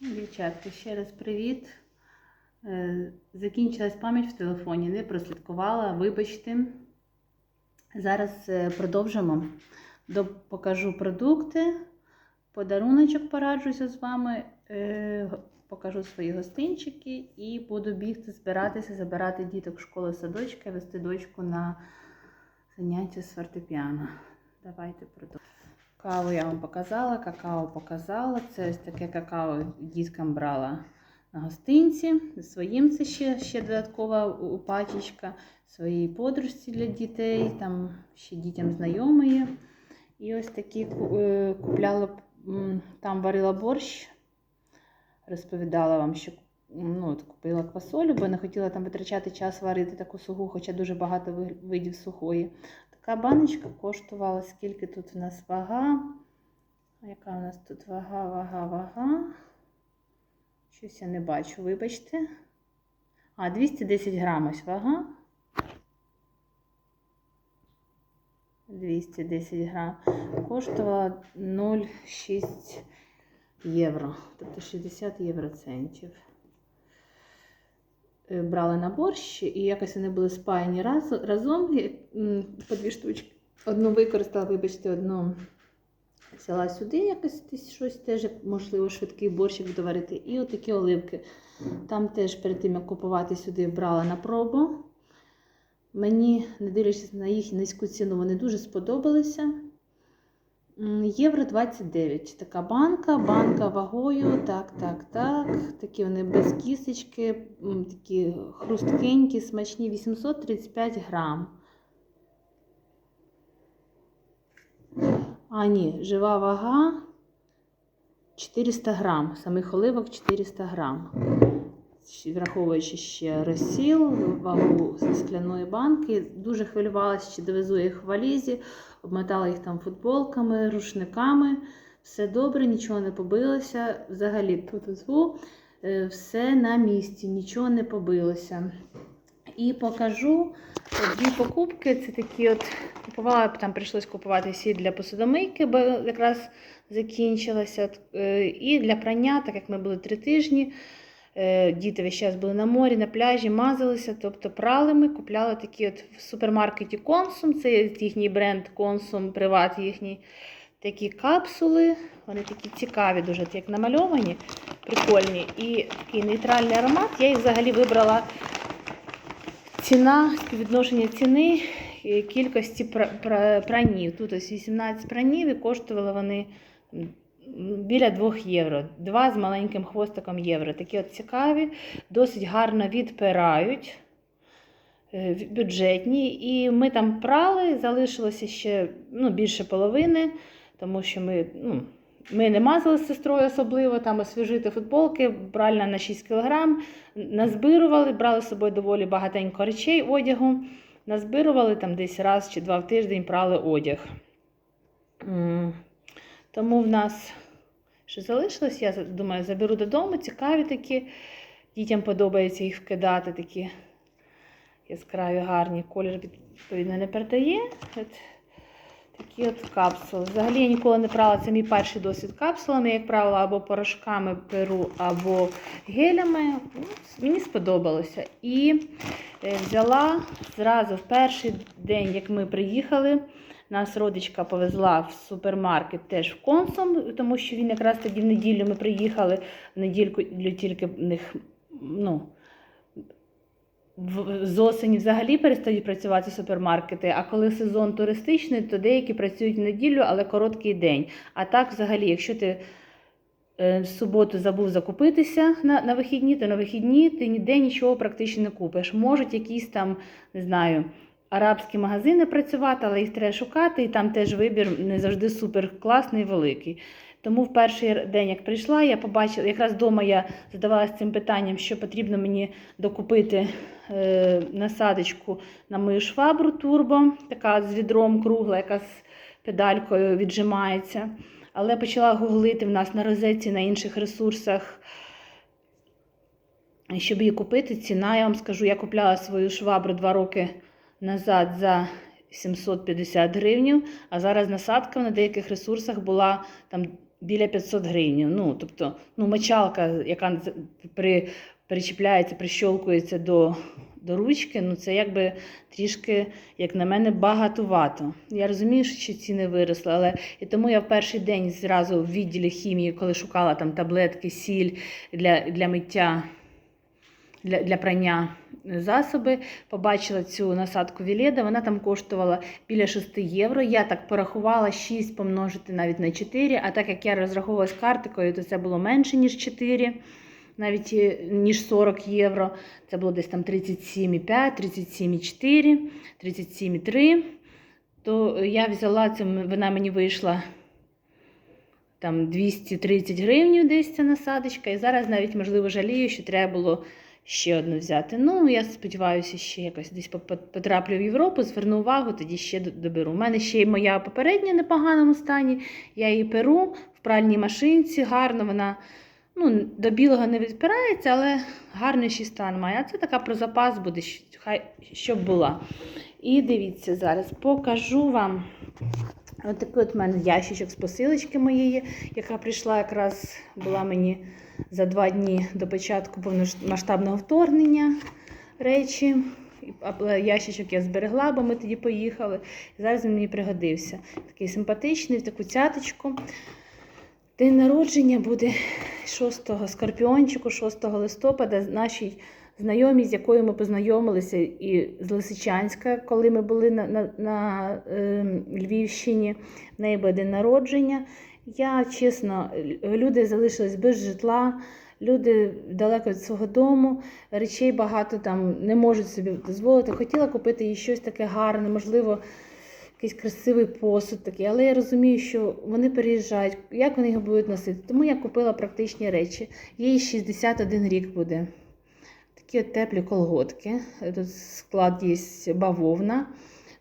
Дівчатки, ще раз привіт. Е, Закінчилась пам'ять в телефоні, не прослідкувала, вибачте. Зараз е, продовжимо. Покажу продукти, подаруночок пораджуся з вами, е, покажу свої гостинчики і буду бігти, збиратися, забирати діток в школу садочка, вести дочку на заняття з фортепіано. Давайте продовжимо. Каву я вам показала, какао показала. Це ось таке какао діткам брала на гостинці. Своїм це ще, ще додаткова пачечка, своїй подружці для дітей, там ще дітям знайомої. І ось такі е, купляла, там варила борщ. Розповідала вам, що ну, купила квасолю, бо не хотіла там витрачати час варити таку суху, хоча дуже багато видів сухої. Така баночка коштувала, скільки тут у нас вага. Яка у нас тут вага, вага, вага? Щось я не бачу, вибачте. А, 210 грам ось вага. 210 грам. Коштувала 0,6 євро, тобто 60 євроцентів. Е, Брали на борщ, і якось вони були спаяні раз, разом по дві штучки. Одну використала, вибачте, одну взяла сюди якось щось теж, можливо, швидкий борщик буду варити. І отакі оливки. Там теж перед тим, як купувати сюди, брала на пробу. Мені, не дивлячись на їх низьку ціну, вони дуже сподобалися. Євро 29. Така банка, банка вагою. Так, так, так. Такі вони без кісточки, такі хрусткенькі, смачні, 835 грам. А, ні, жива вага 400 грам. Самих оливок 400 грам. Враховуючи ще розсіл, вагу скляної банки. Дуже хвилювалася, чи довезу їх в валізі, обмотала їх там футболками, рушниками. Все добре, нічого не побилося. Взагалі, тут зву, е, все на місці, нічого не побилося. І покажу е, дві покупки. Це такі от купувала, там прийшлось купувати сіль для посудомийки, бо якраз закінчилася. Е, І для прання, так як ми були три тижні. Е, Діти весь час були на морі, на пляжі, мазалися, тобто прали ми, купляли такі от в супермаркеті Консум, це їхній бренд Консум, приват їхній. Такі капсули, вони такі цікаві, дуже як намальовані, прикольні. І такий нейтральний аромат. Я їх взагалі вибрала ціна, співвідношення ціни е, кількості пра- пра- пранів. Тут ось 18 пранів і коштували вони біля 2 євро. Два з маленьким хвостиком євро. Такі от цікаві, досить гарно відпирають. е, Бюджетні, і ми там прали, залишилося ще ну, більше половини, тому що ми, ну, ми не мазали з сестрою особливо, там освіжити футболки, пральна на 6 кг, назбирували, брали з собою доволі багатенько речей одягу, назбирували там десь раз чи два в тиждень прали одяг. Тому в нас що залишилось, я думаю, заберу додому, цікаві такі. Дітям подобається їх вкидати такі яскраві, гарні. Колір відповідно не передає. От такі от капсули. Взагалі я ніколи не брала, це мій перший досвід капсулами, як правило, або порошками перу, або гелями. Мені сподобалося. І е, взяла зразу в перший день, як ми приїхали. Нас родичка повезла в супермаркет теж в консум, тому що він якраз тоді в неділю ми приїхали, в недільку тільки в них ну, з осені взагалі перестають працювати супермаркети, а коли сезон туристичний, то деякі працюють в неділю, але короткий день. А так, взагалі, якщо ти е, в суботу забув закупитися на, на вихідні, то на вихідні ти ніде нічого практично не купиш. Можуть якісь там, не знаю, арабські магазини працювати, але їх треба шукати, і там теж вибір не завжди супер класний, великий. Тому в перший день, як прийшла, я побачила, якраз вдома я задавалася цим питанням, що потрібно мені докупити е, насадочку на мою швабру турбо, така з відром кругла, яка з педалькою віджимається. Але почала гуглити в нас на розетці, на інших ресурсах. Щоб її купити, ціна, я вам скажу, я купляла свою швабру два роки назад за 750 гривень, а зараз насадка на деяких ресурсах була там біля 500 гривень. Ну, тобто, ну, мочалка, яка при, причіпляється, прищолкується до, до ручки, ну це якби трішки, як на мене, багатувато. Я розумію, що ціни виросли, але і тому я в перший день зразу в відділі хімії, коли шукала там таблетки, сіль для, для миття. Для, для прання засоби, побачила цю насадку Віледа, вона там коштувала біля 6 євро. Я так порахувала 6 помножити навіть на 4, а так як я розраховувалась картикою, то це було менше, ніж 4, навіть е, ніж 40 євро. Це було десь там 37,5, 37,4, 37,3. То я взяла це, вона мені вийшла там 230 гривень десь ця насадочка. І зараз навіть, можливо, жалію, що треба було ще одну взяти. Ну, я сподіваюся, ще якось десь потраплю в Європу, зверну увагу, тоді ще доберу. У мене ще й моя попередня в непоганому стані. Я її перу в пральній машинці, гарно вона. Ну, до білого не відпирається, але гарний ще стан має. А це така про запас буде, хай щоб була. І дивіться зараз, покажу вам. Ось такий от в мене ящичок з посилочки моєї, яка прийшла якраз була мені за два дні до початку повномасштабного вторгнення речі. Ящичок я зберегла, бо ми тоді поїхали. Зараз він мені пригодився. Такий симпатичний, в таку цяточку. День народження буде 6 скорпіончику, 6 листопада, нашій знайомій, з якою ми познайомилися і з Лисичанська, коли ми були на, на, на е, Львівщині, в неї буде день народження. Я чесно, люди залишились без житла, люди далеко від свого дому, речей багато там не можуть собі дозволити. Хотіла купити їй щось таке гарне, можливо, якийсь красивий посуд такий, але я розумію, що вони переїжджають, як вони його будуть носити. Тому я купила практичні речі. Їй 61 рік буде. Такі от теплі колготки. Тут склад є бавовна.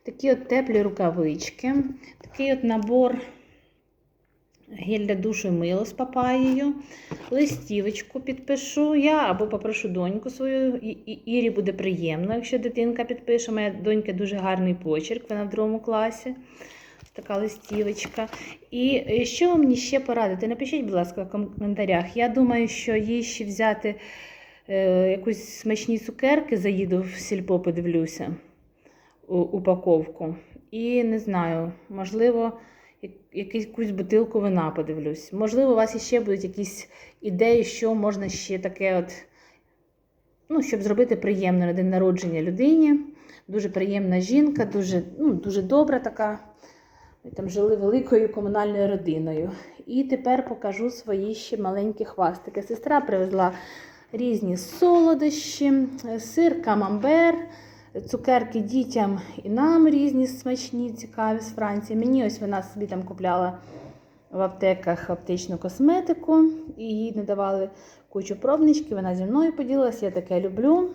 Такі от теплі рукавички. Такий от набор гель для душу і мило з папаєю. Листівочку підпишу я або попрошу доньку свою. Ірі буде приємно, якщо дитинка підпише. Моя донька дуже гарний почерк, вона в другому класі. Така листівочка. І е, що мені ще порадите? Напишіть, будь ласка, в коментарях. Я думаю, що їй ще взяти е, якусь смачні цукерки, заїду в сільпо, подивлюся у, упаковку. І не знаю, можливо, якусь бутилку вина подивлюсь. Можливо, у вас ще будуть якісь ідеї, що можна ще таке, от, ну, щоб зробити приємно на день народження людині. Дуже приємна жінка, дуже, ну, дуже добра така. Ми там жили великою комунальною родиною. І тепер покажу свої ще маленькі хвастики. Сестра привезла різні солодощі, сир, камамбер, цукерки дітям і нам різні смачні, цікаві з Франції. Мені ось вона собі там купляла в аптеках аптечну косметику і їй не давали кучу пробнички. Вона зі мною поділилася, я таке люблю.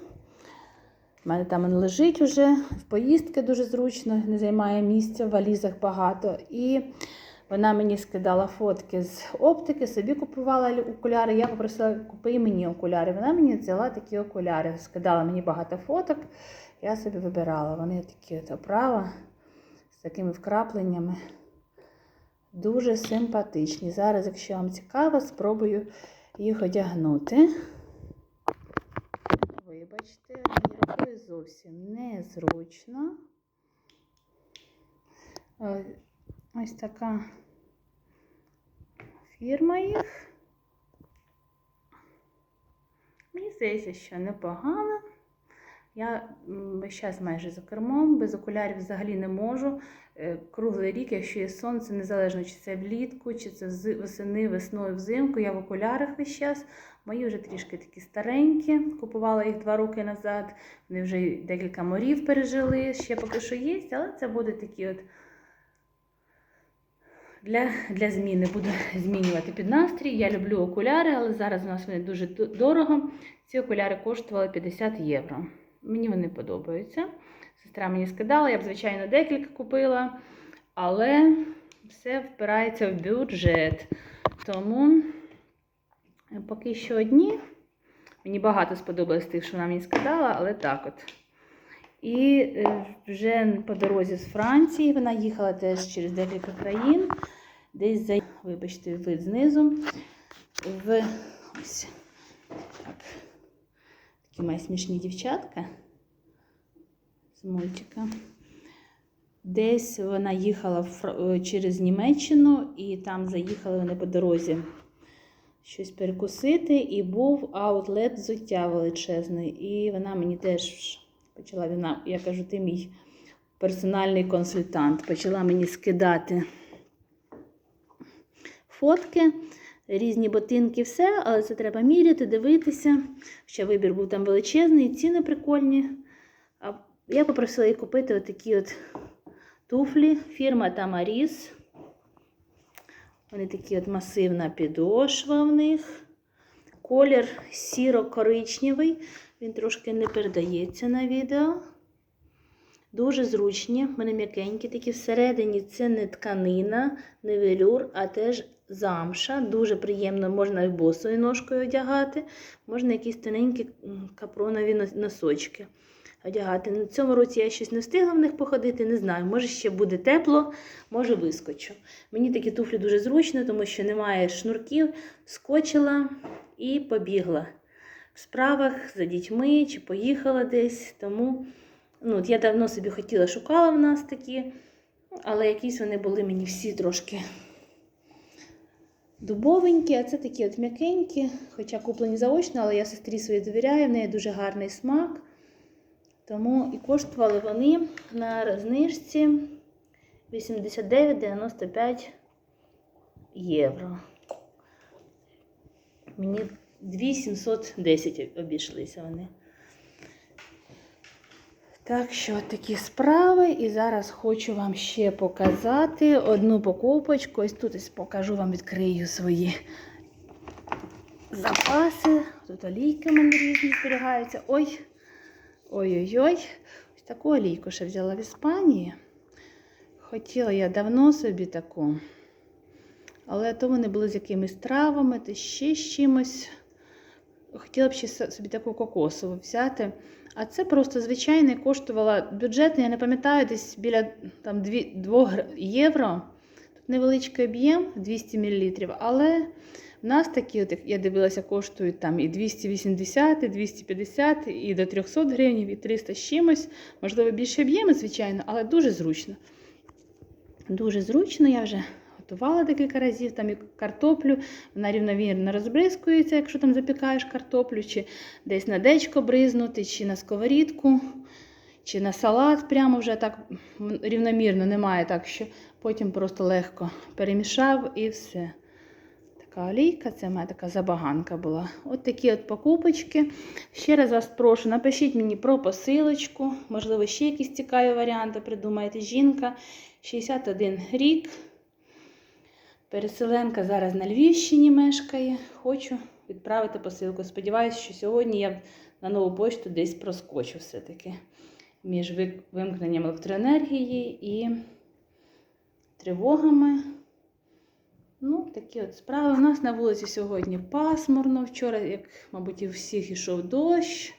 У мене там він лежить уже, в поїздки дуже зручно, не займає місця, в валізах багато. І вона мені скидала фотки з оптики, собі купувала окуляри. Я попросила, купи мені окуляри. Вона мені взяла такі окуляри, скидала мені багато фоток. Я собі вибирала. Вони такі от оправа з такими вкрапленнями. Дуже симпатичні. Зараз, якщо вам цікаво, спробую їх одягнути. Вибачте, мені рукою зовсім незручно. Ось така фірма їх. Мені здається, що непогано. Я весь час майже за кермом, без окулярів взагалі не можу. Е, Круглий рік, якщо є сонце, незалежно чи це влітку, чи це восени, весною, взимку, я в окулярах весь час. Мої вже трішки такі старенькі. Купувала їх два роки назад. Вони вже декілька морів пережили, ще поки що є, але це буде такі от для, для зміни. Буду змінювати під настрій. Я люблю окуляри, але зараз у нас вони дуже дорого. Ці окуляри коштували 50 євро. Мені вони подобаються. Сестра мені скидала, я б, звичайно, декілька купила, але все впирається в бюджет. Тому поки що одні. Мені багато сподобалось тих, що вона мені скидала, але так от. І е, вже по дорозі з Франції вона їхала теж через декілька країн. десь за, вибачте, вид знизу. В ось так. Мої смішні дівчатка з мультика. Десь вона їхала е, через Німеччину, і там заїхали вони по дорозі щось перекусити, і був аутлет взуття величезний. І вона мені теж почала вона, я кажу, ти мій персональний консультант, почала мені скидати фотки, різні ботинки, все, але це треба міряти, дивитися. Ще вибір був там величезний, ціни прикольні. А я попросила її купити отакі от туфлі. Фірма Тамаріс. Вони такі от масивна підошва в них. Колір сіро-коричневий. Він трошки не передається на відео. Дуже зручні, вони м'якенькі, такі всередині це не тканина, не велюр, а теж замша. Дуже приємно, можна і босою ножкою одягати, можна якісь тоненькі капронові носочки одягати. На цьому році я щось не встигла в них походити, не знаю. Може ще буде тепло, може вискочу. Мені такі туфлі дуже зручно, тому що немає шнурків, скочила і побігла в справах за дітьми чи поїхала десь. Тому ну, от я давно собі хотіла, шукала в нас такі, але якісь вони були мені всі трошки дубовенькі, а це такі от м'якенькі, хоча куплені заочно, але я сестрі своїй довіряю, в неї дуже гарний смак. Тому і коштували вони на знижці 89,95 євро. Мені 2710 обійшлися вони. Так що такі справи. І зараз хочу вам ще показати одну покупочку. Ось тут ось покажу вам, відкрию свої запаси. Тут олійки в мене різні зберігаються. Ой! Ой-ой-ой. Ось таку олійку ще взяла в Іспанії. Хотіла я давно собі таку. Але то вони були з якимись травами, та ще з чимось. Хотіла б ще собі таку кокосову взяти. А це просто звичайне коштувала бюджетно, я не пам'ятаю, десь біля там, 2 євро. Тут невеличкий об'єм 200 мл, але в нас такі, от, як я дивилася, коштують там і 280, і 250, і до 300 гривень, і 300 з чимось. Можливо, більше об'єми, звичайно, але дуже зручно. Дуже зручно, я вже готувала декілька разів, там і картоплю, вона рівновірно розбризкується, якщо там запікаєш картоплю, чи десь на дечко бризнути, чи на сковорідку, чи на салат прямо вже так рівномірно немає, так що потім просто легко перемішав і все. Така олійка, це моя така забаганка була. От такі от покупочки. Ще раз вас прошу, напишіть мені про посилочку. Можливо, ще якісь цікаві варіанти придумаєте. Жінка 61 рік. Переселенка зараз на Львівщині мешкає. Хочу відправити посилку. Сподіваюся, що сьогодні я на нову почту десь проскочу все-таки між вимкненням електроенергії і тривогами. Ну, такі от справи. У нас на вулиці сьогодні пасмурно. Вчора, як, мабуть, і всіх ішов дощ.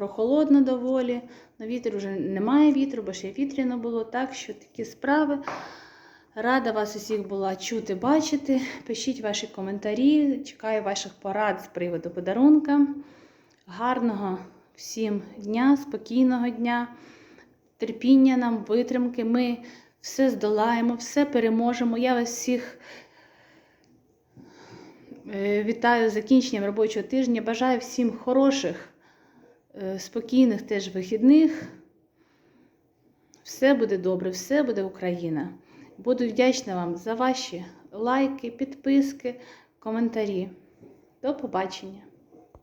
Прохолодно доволі. На вітер вже немає вітру, бо ще вітряно було. Так що такі справи. Рада вас усіх була чути, бачити. Пишіть ваші коментарі. Чекаю ваших порад з приводу подарунка. Гарного всім дня, спокійного дня, терпіння нам, витримки. Ми все здолаємо, все переможемо. Я вас всіх е, вітаю з закінченням робочого тижня. Бажаю всім хороших, спокійних теж вихідних. Все буде добре, все буде Україна. Буду вдячна вам за ваші лайки, підписки, коментарі. До побачення!